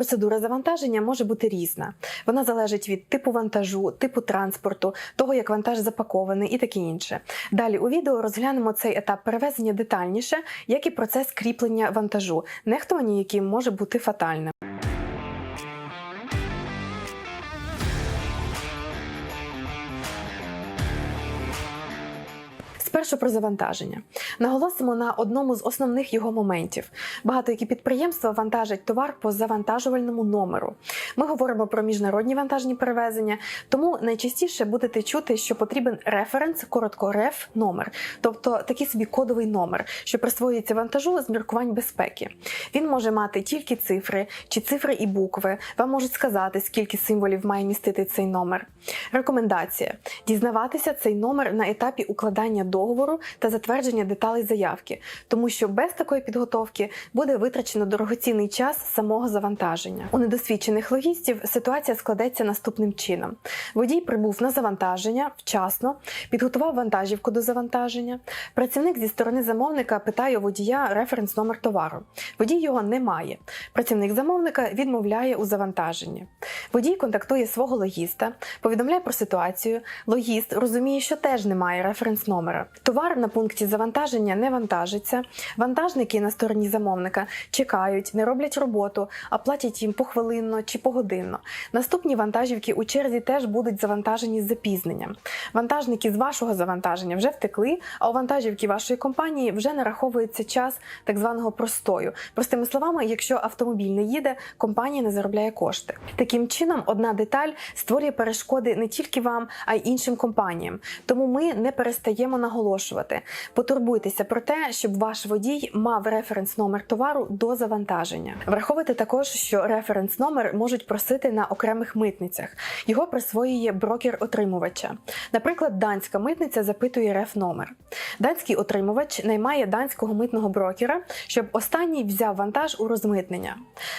Процедура завантаження може бути різна. Вона залежить від типу вантажу, типу транспорту, того, як вантаж запакований і таке інше. Далі у відео розглянемо цей етап перевезення детальніше, як і процес кріплення вантажу, нехтування яким може бути фатальним. Спершу про завантаження. Наголосимо на одному з основних його моментів. Багато які підприємства вантажать товар по завантажувальному номеру. Ми говоримо про міжнародні вантажні перевезення, тому найчастіше будете чути, що потрібен референс, коротко реф номер, тобто такий собі кодовий номер, що присвоюється вантажу з міркувань безпеки. Він може мати тільки цифри чи цифри і букви. Вам можуть сказати, скільки символів має містити цей номер. Рекомендація: дізнаватися цей номер на етапі укладання договору та затвердження деталей заявки, тому що без такої підготовки буде витрачено дорогоцінний час самого завантаження. У недосвідчених логістів ситуація складеться наступним чином: водій прибув на завантаження вчасно, підготував вантажівку до завантаження. Працівник зі сторони замовника питає у водія референс номер товару. Водій його не має. Працівник замовника відмовляє у завантаженні. Водій контактує свого логіста, повідомляє про ситуацію. Логіст розуміє, що теж немає референс номера. Товар на пункті завантаження не вантажиться. Вантажники на стороні замовника чекають, не роблять роботу, а платять їм похвилинно чи погодинно. Наступні вантажівки у черзі теж будуть завантажені з запізненням. Вантажники з вашого завантаження вже втекли, а у вантажівки вашої компанії вже нараховується час так званого простою. Простими словами, якщо автомобіль не їде, компанія не заробляє кошти. Таким чином, одна деталь створює перешкоди не тільки вам, а й іншим компаніям. Тому ми не перестаємо наголошувати. Потурбуйтеся про те, щоб ваш водій мав референс номер товару до завантаження. Враховуйте також, що референс номер можуть просити на окремих митницях. Його присвоює брокер отримувача. Наприклад, данська митниця запитує реф номер. Данський отримувач наймає данського митного брокера, щоб останній взяв вантаж у розмитнення.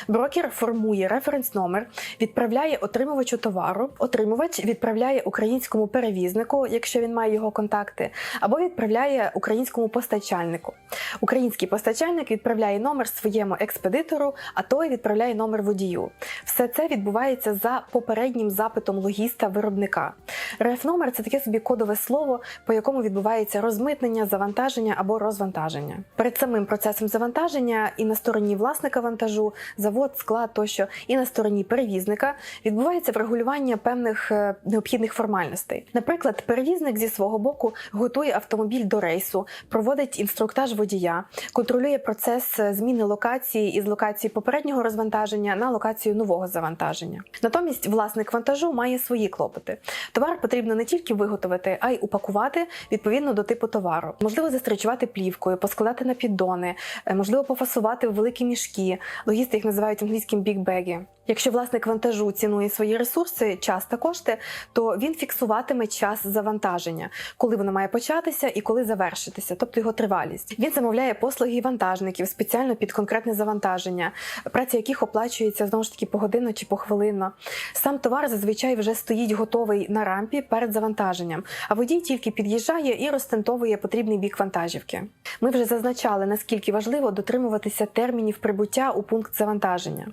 Брокер формує референс номер, відправляє отримувачу товару. Отримувач відправляє українському перевізнику, якщо він має його контакти, або відправляє українському постачальнику. Український постачальник відправляє номер своєму експедитору, а той відправляє номер водію. Все це відбувається за попереднім запитом логіста виробника. Реф-номер це таке собі кодове слово, по якому відбувається розмитнення, завантаження або розвантаження. Перед самим процесом завантаження і на стороні власника вантажу, завод, склад тощо, і на стороні перевізника відбувається врегулювання певних е, необхідних формальностей. Наприклад, перевізник зі свого боку готує автомобіль до рейсу, проводить інструктаж водія, контролює процес е, зміни локації із локації попереднього розвантаження на локацію нового завантаження. Натомість власник вантажу має свої клопоти. Товар потрібно не тільки виготовити, а й упакувати відповідно до типу товару. Можливо, застречувати плівкою, поскладати на піддони, е, можливо, пофасувати в великі мішки. Логісти їх називають англійським бікбегі. Якщо власник вантажу цінує свої ресурси, час та кошти, то він фіксуватиме час завантаження, коли воно має початися і коли завершитися, тобто його тривалість. Він замовляє послуги вантажників спеціально під конкретне завантаження, праця яких оплачується знову ж таки погодинно чи похвилинно. Сам товар зазвичай вже стоїть готовий на рампі перед завантаженням, а водій тільки під'їжджає і розтентовує потрібний бік вантажівки. Ми вже зазначали, наскільки важливо дотримуватися термінів прибуття у пункт завантаження.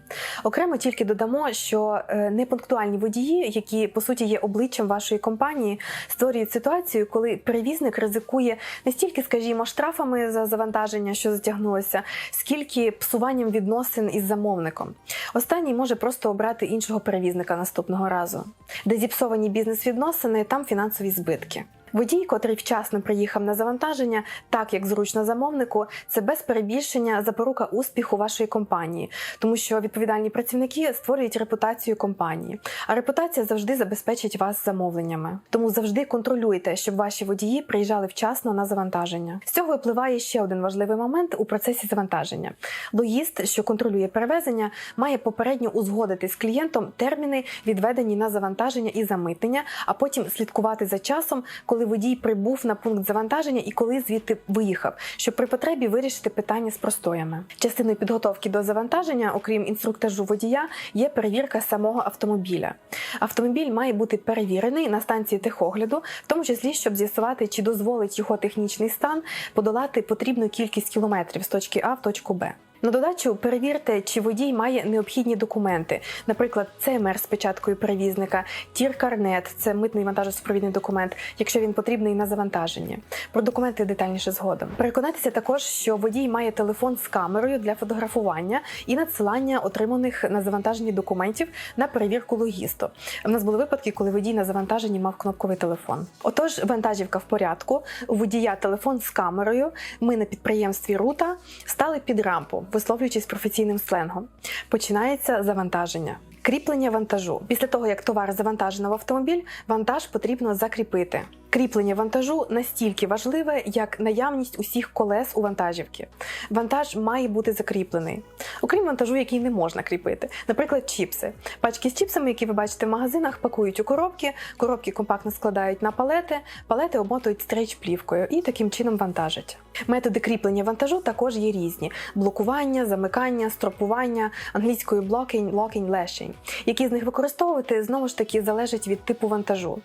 Окремо тільки додамо, що е, непунктуальні водії, які по суті є обличчям вашої компанії, створюють ситуацію, коли перевізник ризикує не стільки, скажімо, штрафами за завантаження, що затягнулося, скільки псуванням відносин із замовником. Останній може просто обрати іншого перевізника наступного разу, де зіпсовані бізнес-відносини, там фінансові збитки. Водій, котрий вчасно приїхав на завантаження, так як зручно замовнику, це без перебільшення запорука успіху вашої компанії, тому що відповідальні працівники створюють репутацію компанії, а репутація завжди забезпечить вас замовленнями. Тому завжди контролюйте, щоб ваші водії приїжджали вчасно на завантаження. З цього випливає ще один важливий момент у процесі завантаження. Логіст, що контролює перевезення, має попередньо узгодити з клієнтом терміни, відведені на завантаження і замитнення, а потім слідкувати за часом, коли водій прибув на пункт завантаження і коли звідти виїхав, щоб при потребі вирішити питання з простоями. Частиною підготовки до завантаження, окрім інструктажу водія, є перевірка самого автомобіля. Автомобіль має бути перевірений на станції техогляду, в тому числі, щоб з'ясувати, чи дозволить його технічний стан подолати потрібну кількість кілометрів з точки А в точку Б. На додачу перевірте, чи водій має необхідні документи, наприклад, ЦМР з печаткою перевізника, тір-карнет це митний вантажосупровідний документ, якщо він потрібний на завантаження. Про документи детальніше згодом. Переконайтеся також, що водій має телефон з камерою для фотографування і надсилання отриманих на завантаженні документів на перевірку логісто. У нас були випадки, коли водій на завантаженні мав кнопковий телефон. Отож, вантажівка в порядку, у водія телефон з камерою. Ми на підприємстві Рута стали під рампу, висловлюючись професійним сленгом. Починається завантаження. Кріплення вантажу. Після того, як товар завантажено в автомобіль, вантаж потрібно закріпити. Кріплення вантажу настільки важливе, як наявність усіх колес у вантажівки. Вантаж має бути закріплений, окрім вантажу, який не можна кріпити. Наприклад, чіпси. Пачки з чіпсами, які ви бачите в магазинах, пакують у коробки, коробки компактно складають на палети, палети обмотують стрейч плівкою і таким чином вантажать. Методи кріплення вантажу також є різні: блокування, замикання, стропування, англійською blocking, locking, lashing. Які з них використовувати знову ж таки залежить від типу вантажу.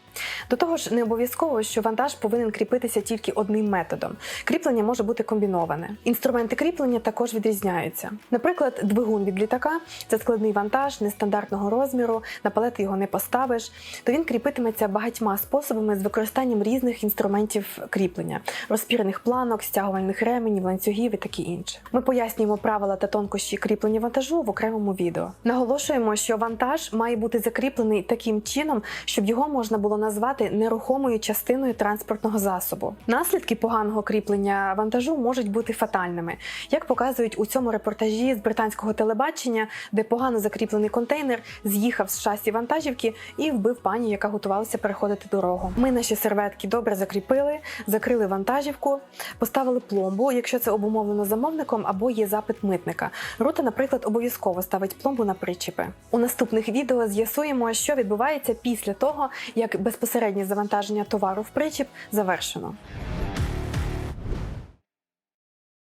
До того ж, не обов'язково, що вантаж повинен кріпитися тільки одним методом. Кріплення може бути комбіноване. Інструменти кріплення також відрізняються. Наприклад, двигун від літака це складний вантаж нестандартного розміру, на палети його не поставиш, то він кріпитиметься багатьма способами з використанням різних інструментів кріплення, розпірних планок, стягувальних ременів, ланцюгів і таке інше. Ми пояснюємо правила та тонкощі кріплення вантажу в окремому відео. Наголошуємо, що вантаж має бути закріплений таким чином, щоб його можна було назвати нерухомою частиною транспортного засобу. Наслідки поганого кріплення вантажу можуть бути фатальними, як показують у цьому репортажі з британського телебачення, де погано закріплений контейнер з'їхав з шасі вантажівки і вбив пані, яка готувалася переходити дорогу. Ми наші серветки добре закріпили, закрили вантажівку, поставили пломбу, якщо це обумовлено замовником або є запит митника. Рута, наприклад, обов'язково ставить пломбу на причіпи. У наступних відео з'ясуємо, що відбувається після того, як безпосереднє завантаження товару в причіп завершено.